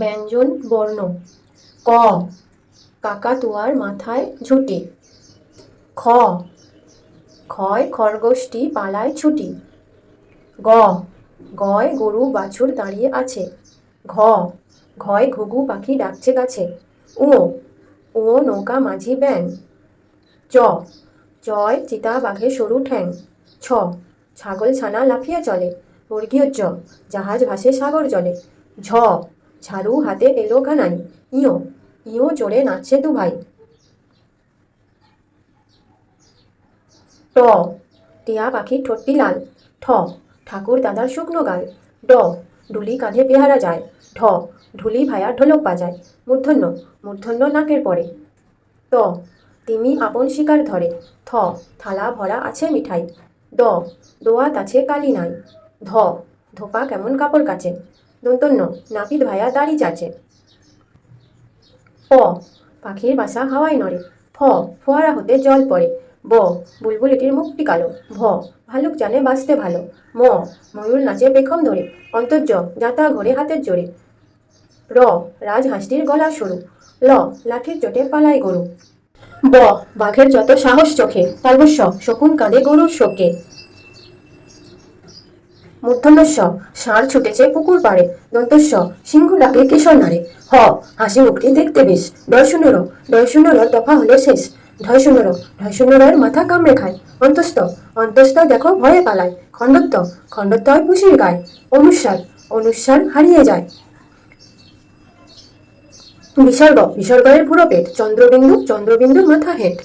ব্যঞ্জন বর্ণ। ক কাকাতুয়ার মাথায় ঝুঁটি। খ, ক্ষয় খরগোশটি পালায় ছুটি। গ, গয় গরু বাছুর দাঁড়িয়ে আছে। ঘ, ঘয় ঘুঘু পাখি ডাকছে গাছে উ ও নৌকা মাঝি ব্যাং চ, চয় চিতা বাঘে সরু ঠ্যাং। ছ, ছাগল ছানা লাফিয়ে চলে। বর্গীয় জ জাহাজ ভাসে সাগর জলে। ঝ ঝাড়ু হাতে এলো কানাই। ইয় ইয় জোরে নাচছে দু ভাই। ট, টিয়া পাখির ঠোঁটটি লাল। ঠ, ঠাকুর দাদার শুকনো গাল। ড ডুলি কাঁধে পেহারা যায়। ঢ, ঢুলি ভায়া ঢোলক বাজায়। মূর্ধন্য মূর্ধন্য নাকের পরে। ত, তিমি আপন শিকার ধরে। থ, থালা ভরা আছে মিঠাই। দ দোয়াত আছে কালি নাই। ধ, ধোপা কেমন কাপড় কাচে। দন্তন্য নাপিত ভায়া দাড়ি চাচে। প, পাখির বাসা হাওয়ায় নড়ে। ফ, ফোয়ারা হতে জল পড়ে। ব, বুলবুলিটির মুখটি কালো। ভ, ভালুক জানে বাঁচতে ভালো। ম, ময়ূর নাচে পেখম ধরে। অন্তর্য, যাতা ঘোরে হাতের জোরে। র, রাজ রাজহাঁসটির গলা সরু। ল, লাঠির চোটে পালায় গরু। ব, বাঘের যত সাহস চোখে তালবস্য শকুন কাঁদে গরুর শোকে। মূর্ধন্যস্য ষাঁড় ছুটেছে পুকুর পাড়ে দন্তস্য সিংহ ডাকে কিশোর নারে হ, হাসি মুখটি দেখতে বেশ। ডয় শূন্যর ডয় শূন্যর দফা হলে শেষ। ঢয় শূন্যর, ঢয় শূন্যরের মাথা কামড়ে খায়। অন্তস্থ অন্তস্থ দেখো ভয়ে পালায়। খণ্ডত্ব খণ্ডত্ব হয় পুষির গায়। অনুস্বার অনুস্বার হারিয়ে যায়। বিসর্গ, বিসর্গের পুরো পেট। চন্দ্রবিন্দু, চন্দ্রবিন্দুর মাথা হেট।